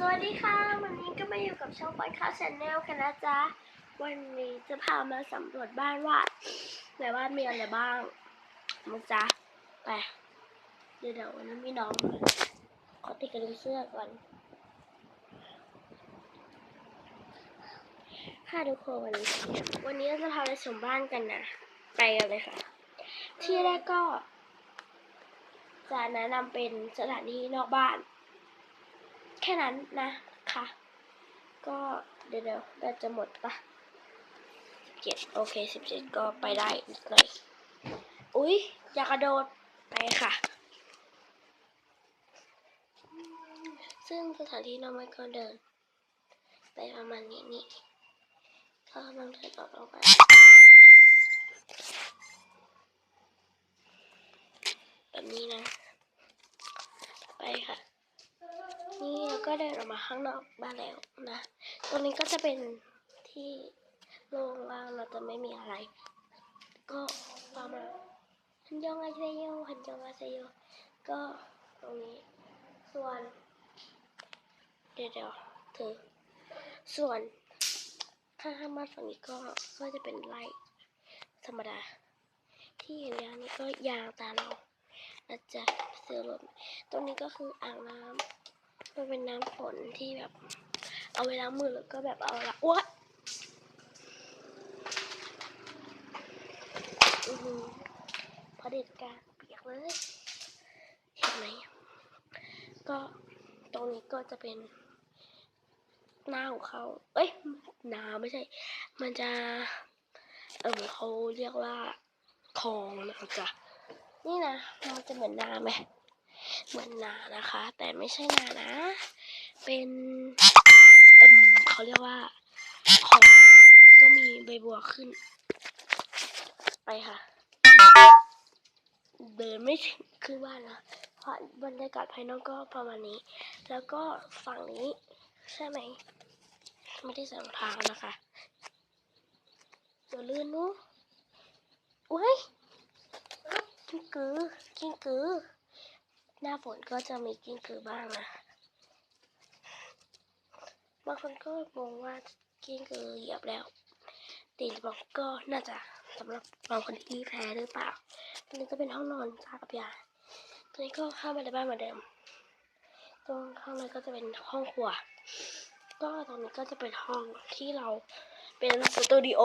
สวัสดีค่ะ วันนี้ก็มาอยู่กับช่องปอยข้าวชาแนลกันนะจ๊ะ วันนี้จะพามาสำรวจบ้านว่าในบ้านมีอะไรบ้างนะจ๊ะไปเดี๋ยวเดี๋ยววันนี้มีน้อง ขอติดกระดุมเสื้อก่อน ค่ะทุกคนวันนี้ วันนี้เราจะพาไปชมบ้านกันนะ ไปกันเลยค่ะ ที่แรกก็ จะแนะนำเป็นสถานที่นอกบ้าน ค่นั้นนะค่ะ ก็เดี๋ยวเดี๋ยวแบตจะหมดปะสิบเจ็ดโอเคสิบเจ็ดก็ไปได้นิดหน่อยอุ๊ย อยากกระโดดไปค่ะ ซึ่งสถานที่น้องไม่ก็เดิน ไปประมาณนี้นี่ก็กำลังเดินออกลงไปแบบนี้นะ ไปค่ะ นี่เราก็เดินออกมาข้างนอกบ้านแล้วนะ ตรงนี้ก็จะเป็นที่โล่งว่างเราจะไม่มีอะไร ก็ประมาณฮันยองอาเซโยฮันยองอาเซโยก็ตรงนี้ ส่วน เดี๋ยวเดี๋ยวเธอส่วนข้างๆบ้านฝั่งนี้ก็ก็จะเป็นไร่ธรรมดา ที่เห็นยางนี้ก็ยางตาเราอาจจะเสือรถตรงนี้ก็คืออ่างน้ำ มันเป็นน้ำฝนที่แบบ เอาไว้ล้ามือแล้วก็แบบเอาละอ้วดพอเด็ดการเปียกเลย เห็นไหม ก็ตรงนี้ก็จะเป็นหน้าของเขา เอ้ยนาไม่ใช่ มันจะ เออเขาเรียกว่าคลองนะจ๊ะนี่นะ มันจะเหมือนนาไหม เหมือนนานะคะ แต่ไม่ใช่นานะ เป็นเอิมเขาเรียกว่าของก็มีใบบัวขึ้น ไปค่ะ เดินไม่ถึงขึ้นบ้านนะเพราะบรรยากาศภายนอกก็ประมาณนี้ แล้วก็ฝั่งนี้ใช่ไหมไม่ได้ใส่รองเท้านะคะเดี๋ยวลื่นนู้อุ้ยกิ้งกือกิ้งกือ หน้าฝนก็จะมีกิ้งกือบ้างนะบางคนก็มองว่ากิ้งกือเหยียบแล้วตีนบางก็น่าจะสำหรับบางคนที่แพ้หรือเปล่าตรงนี้ก็เป็นห้องนอนตากับยาตรงนี้ก็เข้ามาในบ้านเหมือนเดิม ตรงข้างในก็จะเป็นห้องครัว ก็ตรงนี้ก็จะเป็นห้องที่เราเป็นสตูดิโอ